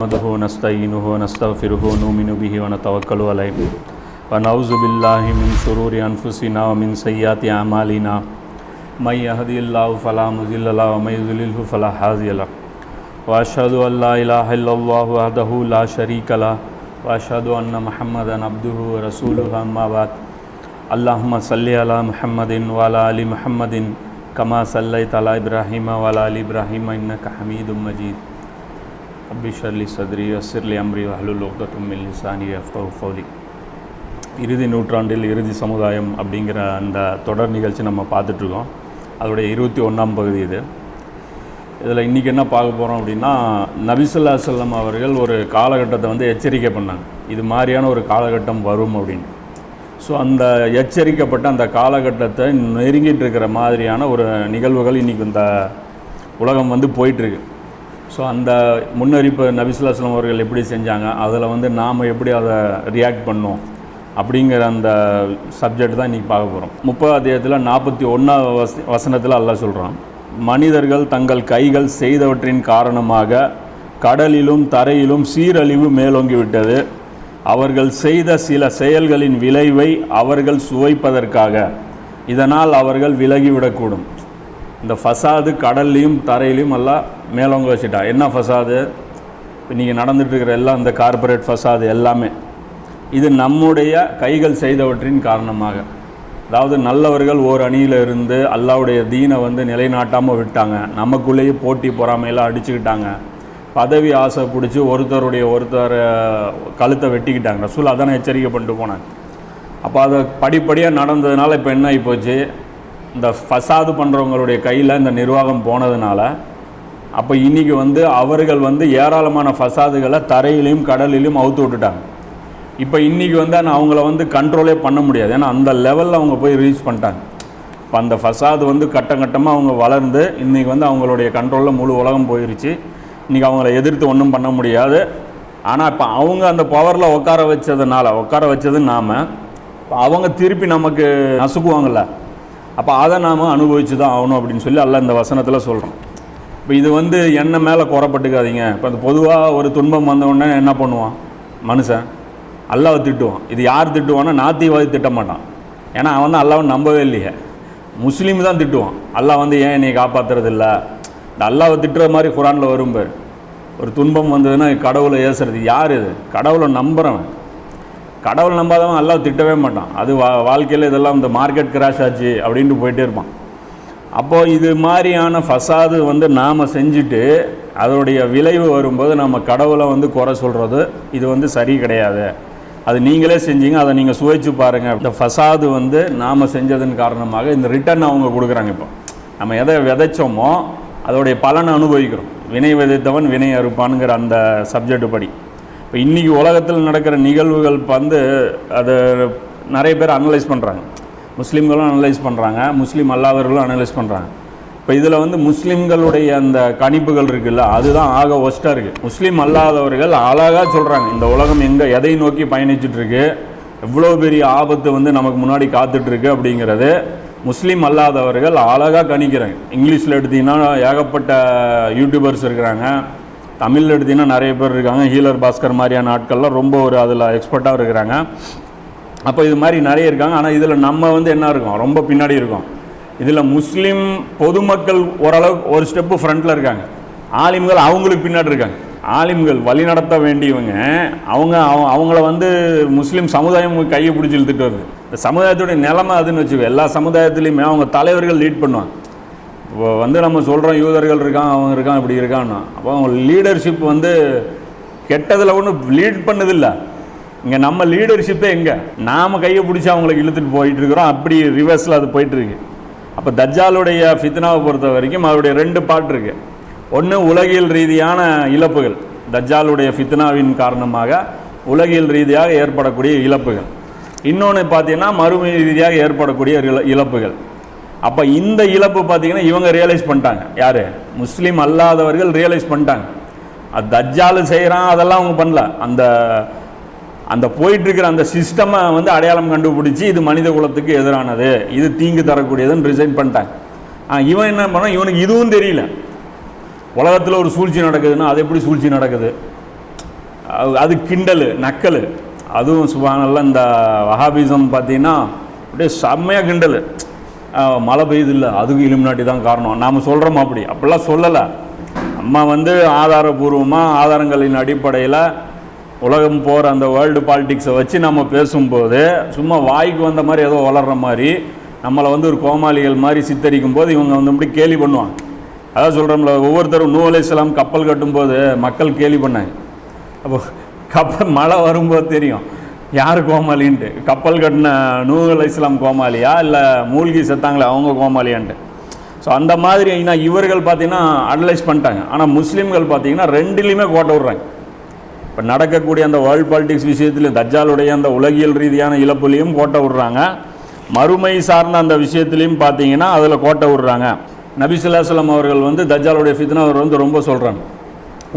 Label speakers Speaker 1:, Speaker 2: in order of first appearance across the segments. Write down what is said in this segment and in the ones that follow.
Speaker 1: نحمده ونستعينه ونستغفره ونؤمن به ونتوكل عليه. ونعوذ بالله من شرور أنفسنا ومن سيئات أعمالنا. من يهدي الله فلا مضل له ومن يضلله فلا هادي له. وأشهد أن لا إله إلا الله وحده لا شريك له. وأشهد أن محمدا عبده ورسوله أما بعد. اللهم صل على محمد وعلى آل محمد كما صليت على إبراهيم وعلى آل إبراهيم إنك حميد مجيد. அபிஷர்லி சத்ரி அசிர்லி அம்ரி அஹலுலோகத்துமில் நிசானி அஃப்கோ கௌலி இறுதி நூற்றாண்டில் இறுதி சமுதாயம் அப்படிங்கிற அந்த தொடர் நிகழ்ச்சி நம்ம பார்த்துட்ருக்கோம். அதோடைய இருபத்தி ஒன்றாம் பகுதி இது. இதில் இன்றைக்கி என்ன பார்க்க போகிறோம் அப்படின்னா நபிசுல்லா செல்லம் அவர்கள் ஒரு காலகட்டத்தை வந்து எச்சரிக்கை பண்ணாங்க. இது மாதிரியான ஒரு காலகட்டம் வரும் அப்படின்னு. ஸோ அந்த எச்சரிக்கப்பட்ட அந்த காலகட்டத்தை நெருங்கிட்டு இருக்கிற மாதிரியான ஒரு நிகழ்வுகள் இன்றைக்கி இந்த உலகம் வந்து போயிட்டுருக்கு ஸோ அந்த முன்னறிப்பு நபிசுல்லாஸ்லாம் அவர்கள் எப்படி செஞ்சாங்க அதில் வந்து நாம் எப்படி அதை ரியாக்ட் பண்ணோம் அப்படிங்கிற அந்த சப்ஜெக்ட் தான் இன்றைக்கி பார்க்க போகிறோம் முப்பது அத்தியாயத்தில் நாற்பத்தி ஒன்றாவது வச வசனத்தில் அல்ல சொல்கிறான் மனிதர்கள் தங்கள் கைகள் செய்தவற்றின் காரணமாக கடலிலும் தரையிலும் சீரழிவு மேலோங்கி விட்டது. அவர்கள் செய்த சில செயல்களின் விளைவை அவர்கள் சுவைப்பதற்காக. இதனால் அவர்கள் விலகிவிடக்கூடும். இந்த ஃபசாது கடல்லையும் தரையிலையும் எல்லாம் மேலோங்க வச்சுட்டா. என்ன ஃபசாது? இன்றைக்கி நடந்துட்டு இருக்கிற எல்லாம் இந்த கார்ப்பரேட் ஃபசாது எல்லாமே. இது நம்முடைய கைகள் செய்தவற்றின் காரணமாக. அதாவது நல்லவர்கள் ஓர் அணியில் இருந்து அல்லாவுடைய தீனை வந்து நிலைநாட்டாமல் விட்டாங்க. நமக்குள்ளேயே போட்டி பொறாமையெல்லாம் அடிச்சுக்கிட்டாங்க. பதவி ஆசை பிடிச்சி ஒருத்தருடைய ஒருத்தர் கழுத்தை வெட்டிக்கிட்டாங்க. ரசூல் அதானே எச்சரிக்கை பண்ணிட்டு போனாங்க அப்போ அதை படிப்படியாக நடந்ததுனால இப்போ என்ன ஆகி போச்சு இந்த ஃபசாது பண்ணுறவங்களுடைய கையில் இந்த நிர்வாகம் போனதுனால அப்போ இன்றைக்கி வந்து அவர்கள் வந்து ஏராளமான ஃபசாதுகளை தரையிலையும் கடலிலையும் அவுத்து விட்டுட்டாங்க. இப்போ இன்றைக்கி வந்து நான் அவங்கள வந்து கண்ட்ரோலே பண்ண முடியாது. ஏன்னா அந்த லெவலில் அவங்க போய் ரீச் பண்ணிட்டாங்க. இப்போ அந்த ஃபசாது வந்து கட்டம் கட்டமாக அவங்க வளர்ந்து இன்றைக்கி வந்து அவங்களுடைய கண்ட்ரோலில் முழு உலகம் போயிருச்சு. இன்றைக்கி அவங்கள எதிர்த்து ஒன்றும் பண்ண முடியாது. ஆனால் இப்போ அவங்க அந்த பவரில் உட்கார வச்சதுனால உட்கார வச்சது நாம் அவங்க திருப்பி நமக்கு நசுக்குவாங்கள்ல அப்போ அதை நாம் அனுபவிச்சு தான் ஆகணும் அப்படின்னு சொல்லி அல்ல இந்த வசனத்தில் சொல்கிறோம் இப்போ இது வந்து என்ன மேலே குறப்பட்டுக்காதீங்க இப்போ அந்த பொதுவாக ஒரு துன்பம் வந்தவுடனே என்ன பண்ணுவான்? மனுஷன் அல்லாவை திட்டுவான். இது யார் திட்டுவான்னா நாத்திவாதி திட்ட மாட்டான் ஏன்னா அவன் தான் அல்லாவை நம்பவே இல்லையே. முஸ்லீம் தான் திட்டுவான். அல்லா வந்து ஏன் என்னை காப்பாற்றுறதில்ல இந்த அல்லாவை திட்டுற மாதிரி குரானில் வரும் பேர். ஒரு துன்பம் வந்ததுன்னா கடவுளை ஏசுறது. யார் இது? கடவுளை நம்புகிறவன் கடவுள் நம்பாதவன் எல்லாம் திட்டவே மாட்டான். அது வா வாழ்க்கையில் இதெல்லாம் இந்த மார்க்கெட் கிராஷ் ஆச்சு அப்படின்ட்டு போயிட்டே இருப்பான். அப்போது இது மாதிரியான ஃபசாது வந்து நாம் செஞ்சுட்டு அதனுடைய விளைவு வரும்போது நம்ம கடவுளை வந்து குறை சொல்கிறது இது வந்து சரி கிடையாது. அது நீங்களே செஞ்சீங்க அதை நீங்கள் சுவைச்சு பாருங்கள் இந்த ஃபசாது வந்து நாம் செஞ்சதன் காரணமாக இந்த ரிட்டர்ன் அவங்க கொடுக்குறாங்க இப்போ. நம்ம எதை விதைச்சோமோ அதோடைய பலனை அனுபவிக்கிறோம். வினை விதைத்தவன் வினை அறுப்பானுங்கிற அந்த சப்ஜெக்ட் படி. இப்போ இன்றைக்கி உலகத்தில் நடக்கிற நிகழ்வுகள் வந்து அது நிறைய பேர் அனலைஸ் பண்ணுறாங்க முஸ்லீம்களும் அனலைஸ் பண்ணுறாங்க முஸ்லீம் அல்லாதவர்களும் அனலைஸ் பண்ணுறாங்க இப்போ இதில் வந்து முஸ்லீம்களுடைய அந்த கணிப்புகள் இருக்குல்ல அதுதான் ஆக ஒஸ்ட்டாக இருக்குது முஸ்லீம் அல்லாதவர்கள் அழகாக சொல்கிறாங்க இந்த உலகம் எங்கே எதை நோக்கி பயணிச்சிட்ருக்கு எவ்வளோ பெரிய ஆபத்து வந்து நமக்கு முன்னாடி காத்துட்ருக்கு அப்படிங்கிறது முஸ்லீம் அல்லாதவர்கள் அழகாக கணிக்கிறாங்க. இங்கிலீஷில் எடுத்திங்கன்னா ஏகப்பட்ட யூடியூபர்ஸ் இருக்கிறாங்க. தமிழில் எடுத்திங்கன்னா நிறைய பேர் இருக்காங்க. ஹீலர் பாஸ்கர் மாதிரியான ஆட்கள்லாம் ரொம்ப ஒரு அதில் எக்ஸ்பர்ட்டாக இருக்கிறாங்க. அப்போ இது மாதிரி நிறைய இருக்காங்க. ஆனால் இதில் நம்ம வந்து என்ன இருக்கோம்? ரொம்ப பின்னாடி இருக்கோம். இதில் முஸ்லீம் பொதுமக்கள் ஓரளவுக்கு ஒரு ஸ்டெப்பு ஃப்ரண்ட்டில் இருக்காங்க. ஆலிம்கள் அவங்களுக்கு பின்னாடி இருக்காங்க. ஆலிம்கள் வழி நடத்த வேண்டியவங்க அவங்க அவ- அவங்கள வந்து முஸ்லீம் சமுதாயம் கையை பிடிச்சி இழுத்துட்டு வருது. இந்த சமுதாயத்துடைய நிலைமை அதுன்னு வச்சுக்கோ. எல்லா சமுதாயத்துலேயுமே அவங்க தலைவர்கள் லீட் பண்ணுவாங்க. இப்போ வந்து நம்ம சொல்கிறோம் யூதர்கள் இருக்கான் அவங்க இருக்கான் இப்படி இருக்கான்னா. அப்போ அவங்க லீடர்ஷிப் வந்து கெட்டதில் ஒன்றும் லீட் பண்ணதில்லை. இங்கே நம்ம லீடர்ஷிப்பே எங்கே? நாம் கையை பிடிச்சி அவங்களுக்கு இழுத்துட்டு போயிட்டு இருக்கிறோம். அப்படி ரிவர்ஸில் அது போயிட்டுருக்கு அப்போ தஜ்ஜாலுடைய ஃபித்னாவை பொறுத்த வரைக்கும் அவருடைய ரெண்டு பாட்டு இருக்குது ஒன்று உலகியல் ரீதியான இழப்புகள் தஜ்ஜாலுடைய ஃபித்னாவின் காரணமாக உலகியல் ரீதியாக ஏற்படக்கூடிய இழப்புகள். இன்னொன்று பார்த்தீங்கன்னா மறுமை ரீதியாக ஏற்படக்கூடிய இழ- இழப்புகள். அப்போ இந்த இழப்பு பார்த்தீங்கன்னா இவங்க ரியலைஸ் பண்ணிட்டாங்க. யார்? முஸ்லீம் அல்லாதவர்கள் ரியலைஸ் பண்ணிட்டாங்க. அது தஜ்ஜாலு செய்கிறான் அதெல்லாம் அவங்க பண்ணல. அந்த அந்த போயிட்டுருக்கிற அந்த சிஸ்டமை வந்து அடையாளம் கண்டுபிடிச்சி இது மனித குலத்துக்கு எதிரானது. இது தீங்கு தரக்கூடியதுன்னு ரிசைன் பண்ணிட்டாங்க. இவன் என்ன பண்ணான்? இவனுக்கு இதுவும் தெரியல. உலகத்தில் ஒரு சூழ்ச்சி நடக்குதுன்னா அது எப்படி சூழ்ச்சி நடக்குது? அது- அது கிண்டல் நக்கல். அதுவும் சுபானல்ல இந்த வஹாபிசம் பார்த்தீங்கன்னா அப்படியே செம்மையாக கிண்டல். மழை பெய்யுது இல்லை அதுக்கு இலுமினாட்டி தான் காரணம். நாம் சொல்கிறோம் அப்படி. அப்படிலாம் சொல்லலை. நம்ம வந்து ஆதாரபூர்வமாக ஆதாரங்களின் அடிப்படையில் உலகம் போகிற அந்த வேர்ல்டு பாலிடிக்ஸை வச்சு நம்ம பேசும்போது சும்மா வாய்க்கு வந்த மாதிரி ஏதோ வளர்கிற மாதிரி நம்மளை வந்து ஒரு கோமாளிகள் மாதிரி சித்தரிக்கும் போது இவங்க வந்து இப்படி கேலி பண்ணுவாங்க. அதான் சொல்கிறோம்ல ஒவ்வொருத்தரும் நூ அலைஹிஸ்ஸலாம் கப்பல் கட்டும்போது மக்கள் கேலி பண்ணாங்க. அப்போ கப்பல் மழை வரும்போது தெரியும். யார் கோமாளின்ட்டு? கப்பல் கட்டின நூ இஸ்லாம் கோமாளியா? இல்லை மூழ்கி செத்தாங்களே அவங்க கோமாளியான்ட்டு? ஸோ அந்த மாதிரி நான் இவர்கள் பார்த்தீங்கன்னா அனலைஸ் பண்ணிட்டாங்க. ஆனால் முஸ்லீம்கள் பார்த்தீங்கன்னா ரெண்டுலேயுமே கோட்டை விடுறாங்க. இப்போ நடக்கக்கூடிய அந்த வேர்ல்டு பாலிடிக்ஸ் விஷயத்துலையும் தஜ்ஜாலுடைய அந்த உலகியல் ரீதியான இழப்புலையும் கோட்டை விடுறாங்க. மறுமை சார்ந்த அந்த விஷயத்துலையும் பார்த்தீங்கன்னா அதில் கோட்டை விடுறாங்க. நபிசுல்லாஸ்லம் அவர்கள் வந்து தஜ்ஜாலுடைய ஃபித்னா அவர் வந்து ரொம்ப சொல்கிறாங்க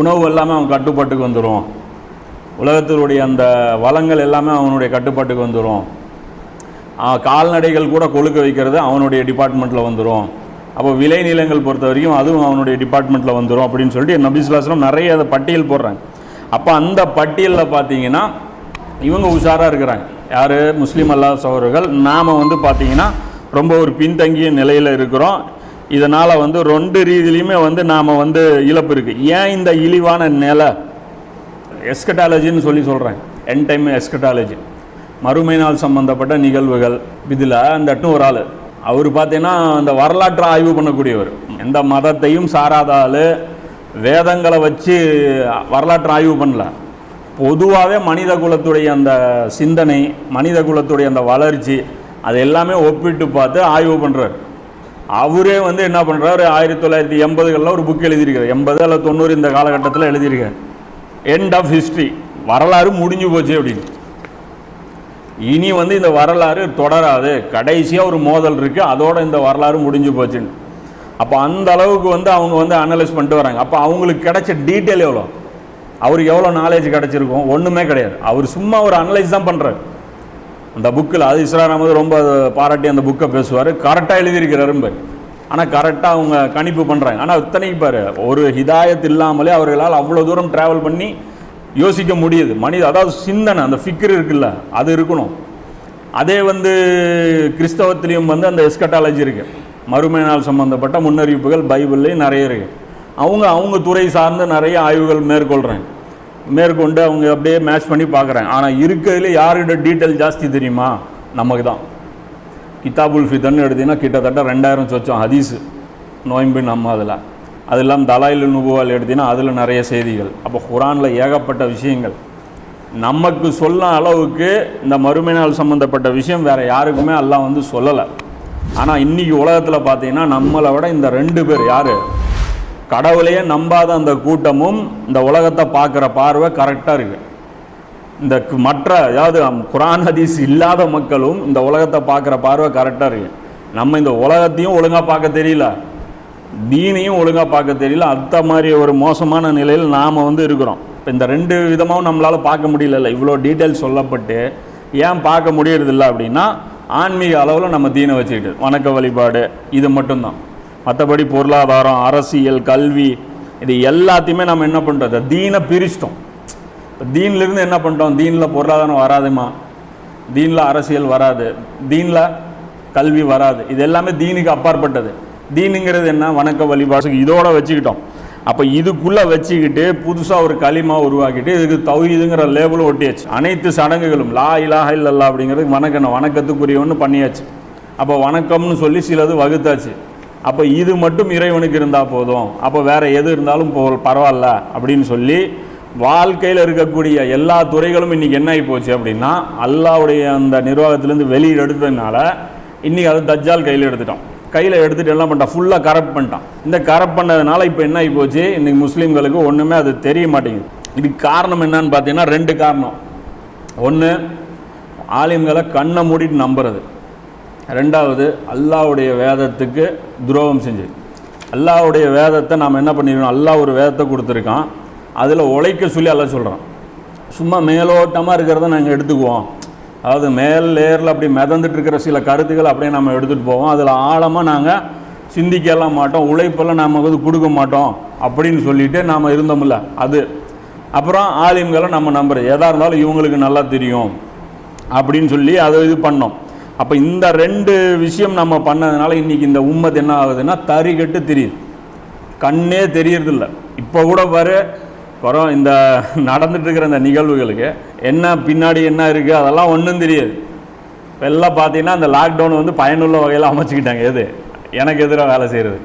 Speaker 1: உணவு எல்லாமே அவன் கட்டுப்பாட்டுக்கு வந்துடும் உலகத்தினுடைய அந்த வளங்கள் எல்லாமே அவனுடைய கட்டுப்பாட்டுக்கு வந்துடும் கால்நடைகள் கூட கொழுக்க வைக்கிறது அவனுடைய டிபார்ட்மெண்ட்டில் வந்துடும் அப்போ விளைநிலங்கள் பொறுத்த வரைக்கும் அதுவும் அவனுடைய டிபார்ட்மெண்ட்டில் வந்துடும் அப்படின்னு சொல்லிட்டு நபிசுல்லாஸ்லம் நிறைய அதை பட்டியல் போடுறாங்க. அப்போ அந்த பட்டியலில் பார்த்தீங்கன்னா இவங்க உஷாராக இருக்கிறாங்க. யார்? முஸ்லீம் அல்லா சகோதரர்கள். நாம் வந்து பார்த்தீங்கன்னா ரொம்ப ஒரு பின்தங்கிய நிலையில் இருக்கிறோம். இதனால் வந்து ரெண்டு ரீதியிலையுமே வந்து நாம் வந்து இழப்பு இருக்குது ஏன் இந்த இழிவான நிலை? எஸ்கட்டாலஜின்னு சொல்லி சொல்கிறேன் என் டைம் எஸ்கட்டாலஜி மறுமை நாள் சம்பந்தப்பட்ட நிகழ்வுகள் இதில் அந்த அட்டும் ஒரு ஆள். அவர் பார்த்தீங்கன்னா அந்த வரலாற்றை ஆய்வு பண்ணக்கூடியவர். எந்த மதத்தையும் சாராத ஆள். வேதங்களை வச்சு வரலாற்றை ஆய்வு பண்ணல. பொதுவாகவே மனித குலத்துடைய அந்த சிந்தனை மனித குலத்துடைய அந்த வளர்ச்சி அது எல்லாமே ஒப்பிட்டு பார்த்து ஆய்வு பண்ணுறார் அவரே வந்து என்ன பண்ணுறாரு ஆயிரத்தி தொள்ளாயிரத்தி எண்பதுகளில் ஒரு புக் எழுதியிருக்காரு. எண்பது அல்ல தொண்ணூறு இந்த காலகட்டத்தில் எழுதியிருக்காரு. எண்ட் ஆஃப் ஹிஸ்ட்ரி வரலாறு முடிஞ்சு போச்சு அப்படின்னு. இனி வந்து இந்த வரலாறு தொடராது. கடைசியாக ஒரு மோதல் இருக்குது அதோட இந்த வரலாறு முடிஞ்சு போச்சுன்னு. அப்போ அந்த அளவுக்கு வந்து அவங்க வந்து அனலைஸ் பண்ணிட்டு வராங்க. அப்போ அவங்களுக்கு கிடைச்ச டீட்டெயில் எவ்வளோ? அவருக்கு எவ்வளோ நாலேஜ் கிடச்சிருக்கும்? ஒன்றுமே கிடையாது. அவர் சும்மா ஒரு அனலைஸ் தான் பண்ணுறாரு அந்த புக்கில் அது இஸ்லாம் ரொம்ப பாராட்டி அந்த புக்கை பேசுவார். கரெக்டாக எழுதியிருக்கிறாரும்பார் ஆனால் கரெக்டாக அவங்க கணிப்பு பண்ணுறாங்க ஆனால் இத்தனைக்கு பாரு ஒரு ஹிதாயத் இல்லாமலே அவர்களால் அவ்வளோ தூரம் ட்ராவல் பண்ணி யோசிக்க முடியுது. மனித அதாவது சிந்தனை அந்த ஃபிக்கர் இருக்குல்ல அது இருக்கணும். அதே வந்து கிறிஸ்தவத்திலையும் வந்து அந்த எஸ்கட்டாலஜி இருக்குது மறுமை நாள் சம்மந்தப்பட்ட முன்னறிவிப்புகள் பைபிள்லேயும் நிறைய இருக்குது அவங்க அவங்க துறை சார்ந்து நிறைய ஆய்வுகள் மேற்கொள்கிறாங்க மேற்கொண்டு அவங்க அப்படியே மேட்ச் பண்ணி பார்க்குறாங்க ஆனால் இருக்கிறதுல யாரோட டீட்டெயில் ஜாஸ்தி தெரியுமா? நமக்கு தான் கிதாபுல் ஃபிதன்னு எடுத்தீங்கன்னா கிட்டத்தட்ட ரெண்டாயிரம் சொச்சம் ஹதீஸு நோயம்பு நம்ம அதில். அது இல்லாமல் தலாயில் நுபுவால் எடுத்தீங்கன்னா அதில் நிறைய செய்திகள். அப்போ குரானில் ஏகப்பட்ட விஷயங்கள். நமக்கு சொல்ல அளவுக்கு இந்த மறுமை நாள் சம்மந்தப்பட்ட விஷயம் வேறு யாருக்குமே எல்லாம் வந்து சொல்லலை. ஆனால் இன்றைக்கி உலகத்தில் பார்த்தீங்கன்னா நம்மளை விட இந்த ரெண்டு பேர் யார்? கடவுளையே நம்பாத அந்த கூட்டமும் இந்த உலகத்தை பார்க்குற பார்வை கரெக்டாக இருக்குது இந்த மற்ற அதாவது குரான் ஹதீஸ் இல்லாத மக்களும் இந்த உலகத்தை பார்க்குற பார்வை கரெக்டாக இருக்கு. நம்ம இந்த உலகத்தையும் ஒழுங்காக பார்க்க தெரியல. தீனையும் ஒழுங்காக பார்க்க தெரியல. அந்த மாதிரி ஒரு மோசமான நிலையில் நாம் வந்து இருக்கிறோம். இப்போ இந்த ரெண்டு விதமாகவும் நம்மளால் பார்க்க முடியல இவ்வளோ டீட்டெயில் சொல்லப்பட்டு ஏன் பார்க்க முடியறதில்ல அப்படின்னா ஆன்மீக அளவில் நம்ம தீனை வச்சுக்கிட்டு வணக்க வழிபாடு இது மட்டும்தான். மற்றபடி பொருளாதாரம் அரசியல் கல்வி இது எல்லாத்தையுமே நம்ம என்ன பண்ணுறது தீனை பிரிச்சிட்டோம். இப்போ தீன்லேருந்து என்ன பண்ணிட்டோம்? தீனில் பொருளாதாரம் வராதுமா? தீனில் அரசியல் வராது. தீனில் கல்வி வராது. இது எல்லாமே தீனுக்கு அப்பாற்பட்டது. தீனுங்கிறது என்ன? வணக்க வழிபாடு இதோட வச்சுக்கிட்டோம். அப்போ இதுக்குள்ளே வச்சுக்கிட்டு புதுசாக ஒரு களிமா உருவாக்கிட்டு இதுக்கு தௌஹீதுங்கிற லேபிளும் ஒட்டியாச்சு. அனைத்து சடங்குகளும் லா இலாஹ இல்லல்லா அப்படிங்கிறது வணக்கம் வணக்கத்துக்குரியவன்னு பண்ணியாச்சு. அப்போ வணக்கம்னு சொல்லி சிலது வகுத்தாச்சு. அப்போ இது மட்டும் இறைவனுக்கு இருந்தால் போதும். அப்போ வேறு எது இருந்தாலும் போ பரவாயில்ல அப்படின்னு சொல்லி வாழ்க்கையில் இருக்கக்கூடிய எல்லா துறைகளும் இன்றைக்கி என்ன ஆகி போச்சு அப்படின்னா அல்லாவுடைய அந்த நிர்வாகத்திலேருந்து வெளியில் எடுத்ததுனால இன்றைக்கி அதை தஜ்ஜால் கையில் எடுத்துட்டோம். கையில் எடுத்துட்டு எல்லாம் பண்ணிட்டான்? ஃபுல்லாக கரப்ட் பண்ணிட்டான். இந்த கரப்ட் பண்ணதுனால இப்போ என்ன ஆகி போச்சு? இன்றைக்கி முஸ்லீம்களுக்கு ஒன்றுமே அது தெரிய மாட்டேங்குது. இதுக்கு காரணம் என்னன்னு பார்த்தீங்கன்னா ரெண்டு காரணம். ஒன்று ஆலிம்களை கண்ணை மூடிட்டு நம்புறது. ரெண்டாவது அல்லாஹ்வுடைய வேதத்துக்கு துரோகம் செஞ்சது. அல்லாவுடைய வேதத்தை நாம் என்ன பண்ணிடணும் அல்லாஹ் ஒரு வேதத்தை கொடுத்துருக்கான். அதில் உழைக்க சொல்லி எல்லாம் சொல்கிறான் சும்மா மேலோட்டமாக இருக்கிறத நாங்கள் எடுத்துக்குவோம். அதாவது மேல் லேயரில் அப்படி மிதந்துட்டு இருக்கிற சில கருத்துக்கள் அப்படியே நம்ம எடுத்துகிட்டு போவோம். அதில் ஆழமாக நாங்கள் சிந்திக்கலாம் மாட்டோம். உழைப்பெல்லாம் நம்ம வந்து கொடுக்க மாட்டோம் அப்படின்னு சொல்லிட்டு நாம் இருந்தோம்ல அது. அப்புறம் ஆலிம்களை நம்ம நம்புறது எதாக இருந்தாலும் இவங்களுக்கு நல்லா தெரியும் அப்படின்னு சொல்லி அதை இது பண்ணோம். அப்போ இந்த ரெண்டு விஷயம் நம்ம பண்ணதுனால இன்னைக்கு இந்த உம்மத் என்ன ஆகுதுன்னா தறிகட்டு தெரியுது. கண்ணே தெரியறதில்ல. இப்போ கூட பாரு வரோம் இந்த நடந்துட்டுருக்கிற இந்த நிகழ்வுகளுக்கு என்ன பின்னாடி என்ன இருக்குது அதெல்லாம் ஒன்றும் தெரியாது. எல்லாம் பார்த்தீங்கன்னா அந்த லாக்டவுன் வந்து பயனுள்ள வகையில் அமைச்சிக்கிட்டாங்க. எது? எனக்கு எதிராக வேலை செய்கிறது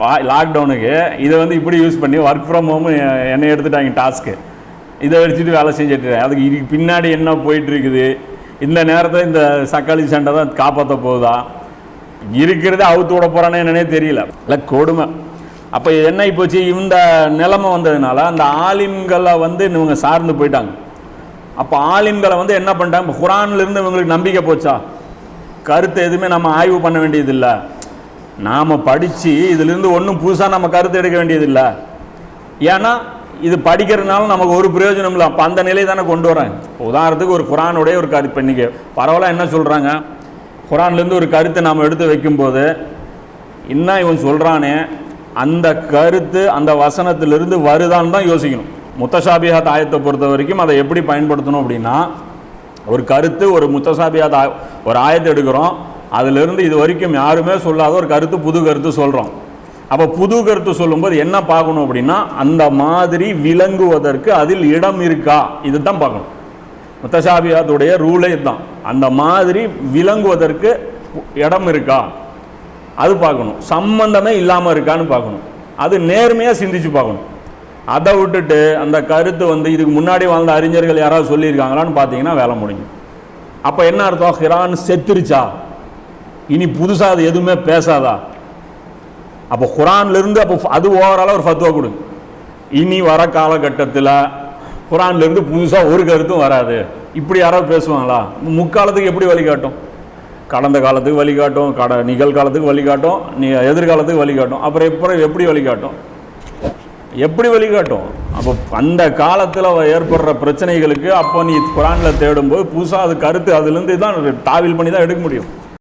Speaker 1: வா லாக்டவுனுக்கு இதை வந்து இப்படி யூஸ் பண்ணி ஒர்க் ஃப்ரம் ஹோம் என்னை எடுத்துட்டாங்க டாஸ்க்கு இதை வச்சுட்டு வேலை செஞ்சுட்டு அதுக்கு இதுக்கு பின்னாடி என்ன போயிட்டுருக்குது? இந்த நேரத்தில் இந்த சக்காளி சண்டை தான் காப்பாற்ற போகுதா? இருக்கிறதே அவுத்து விட போகிறானே என்னன்னே தெரியல. இல்லை கொடுமை. அப்போ என்ன போச்சு இந்த நிலைமை வந்ததுனால அந்த ஆலிம்களை வந்து இவங்க சார்ந்து போயிட்டாங்க. அப்போ ஆலிம்களை வந்து என்ன பண்ணிட்டாங்க? குரான்லேருந்து இவங்களுக்கு நம்பிக்கை போச்சா? கருத்து எதுவுமே நம்ம ஆய்வு பண்ண வேண்டியதில்லை. நாம் படித்து இதுலேருந்து ஒன்றும் புதுசாக நம்ம கருத்து எடுக்க வேண்டியதில்லை. ஏன்னா இது படிக்கிறதுனால நமக்கு ஒரு பிரயோஜனம் இல்லை. அப்போ அந்த நிலை தானே கொண்டு வரேன். உதாரணத்துக்கு ஒரு குரானுடைய ஒரு கருத்து. இப்போ இன்றைக்கி பரவாயில்ல என்ன சொல்கிறாங்க குரான்லேருந்து ஒரு கருத்தை நாம் எடுத்து வைக்கும்போது என்ன இவன் சொல்கிறானே அந்த கருத்து அந்த வசனத்திலிருந்து வருதான்னு தான் யோசிக்கணும். முத்தசாபியாத் ஆயத்தை பொறுத்த வரைக்கும் அதை எப்படி பயன்படுத்தணும் அப்படின்னா ஒரு கருத்து ஒரு முத்தசாபியாத் ஆய ஒரு ஆயத்தை எடுக்கிறோம். அதிலிருந்து இது வரைக்கும் யாருமே சொல்லாத ஒரு கருத்து புது கருத்து சொல்கிறோம் அப்போ புது கருத்து சொல்லும்போது என்ன பார்க்கணும் அப்படின்னா அந்த மாதிரி விளங்குவதற்கு அதில் இடம் இருக்கா? இது தான் பார்க்கணும். முத்தசாபியாத்துடைய ரூலே இதுதான். அந்த மாதிரி விளங்குவதற்கு இடம் இருக்கா? அது பார்க்கணும். சம்பந்தமே இல்லாமல் இருக்கான்னு பார்க்கணும். அது நேர்மையாக சிந்திச்சு பார்க்கணும். அதை விட்டுட்டு அந்த கருத்து வந்து இதுக்கு முன்னாடி வாழ்ந்த அறிஞர்கள் யாராவது சொல்லியிருக்காங்களான்னு பார்த்தீங்கன்னா வேலை முடியும் அப்போ என்ன அர்த்தம்? ஹிரான் செத்துருச்சா? இனி புதுசாக அது எதுவுமே பேசாதா? அப்போ குரான்லேருந்து அப்போ அது ஓவராலாக ஒரு ஃபத்துவா கொடுங்க இனி வர காலகட்டத்தில் குரான்லேருந்து புதுசாக ஒரு கருத்தும் வராது. இப்படி யாராவது பேசுவாங்களா? முக்காலத்துக்கு எப்படி வழிகாட்டும்? கடந்த காலத்துக்கு வழிகாட்டும் கட நிகழ்காலத்துக்கு வழிகாட்டும் நீ எதிர்காலத்துக்கு வழிகாட்டும். அப்புறம் எப்படி எப்படி வழிகாட்டும்? எப்படி வழிகாட்டும்? அப்போ அந்த காலத்தில் ஏற்படுற பிரச்சனைகளுக்கு அப்போ நீ குரானில் தேடும்போது புதுசாக அது கருத்து அதுலேருந்து தான் டாவில் பண்ணி தான் எடுக்க முடியும்.